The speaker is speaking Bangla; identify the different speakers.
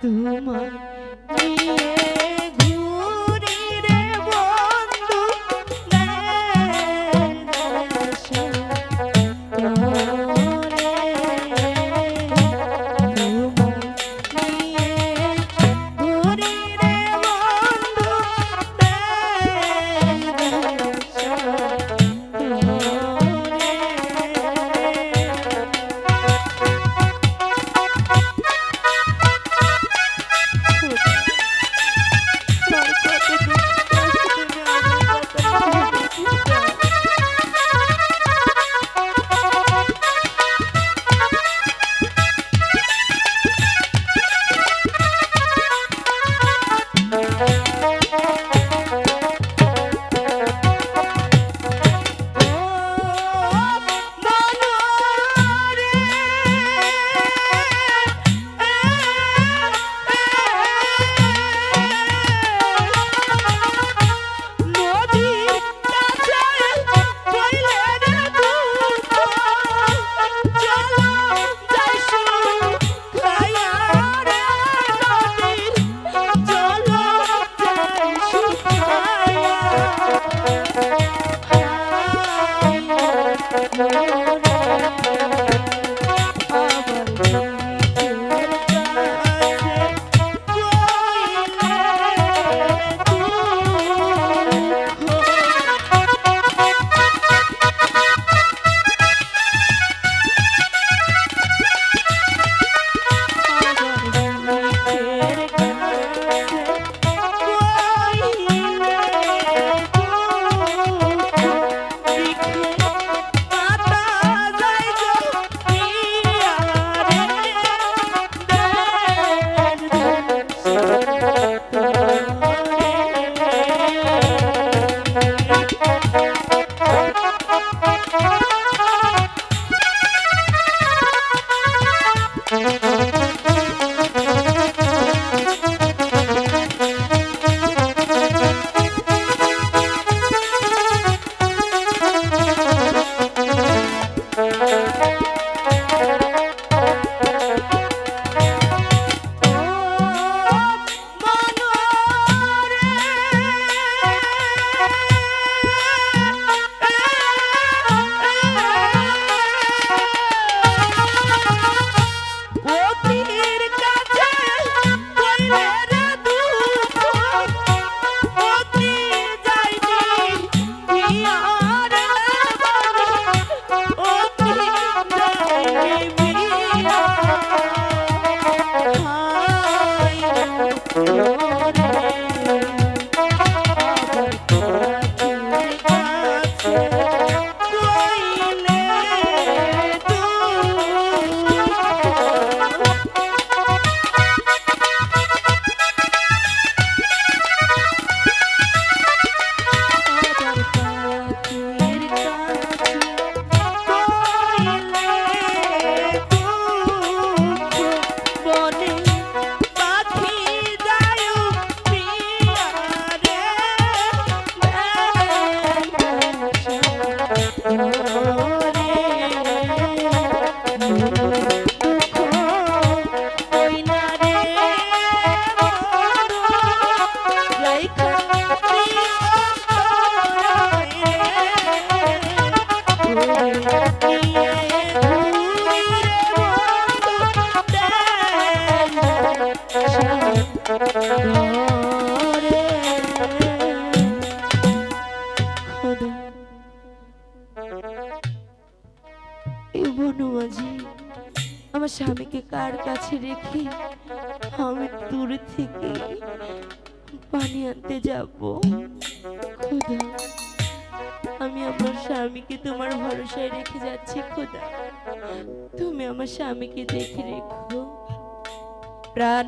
Speaker 1: তোমায় Música স্বামীকে কার কাছে রেখে আমি দূরে থেকে পানি আনতে যাব? খোদা, আমি আমার স্বামীকে তোমার ভরসায় রেখে যাচ্ছি, খোদা। তুমি আমার স্বামীকে দেখে রেখো। প্রাণ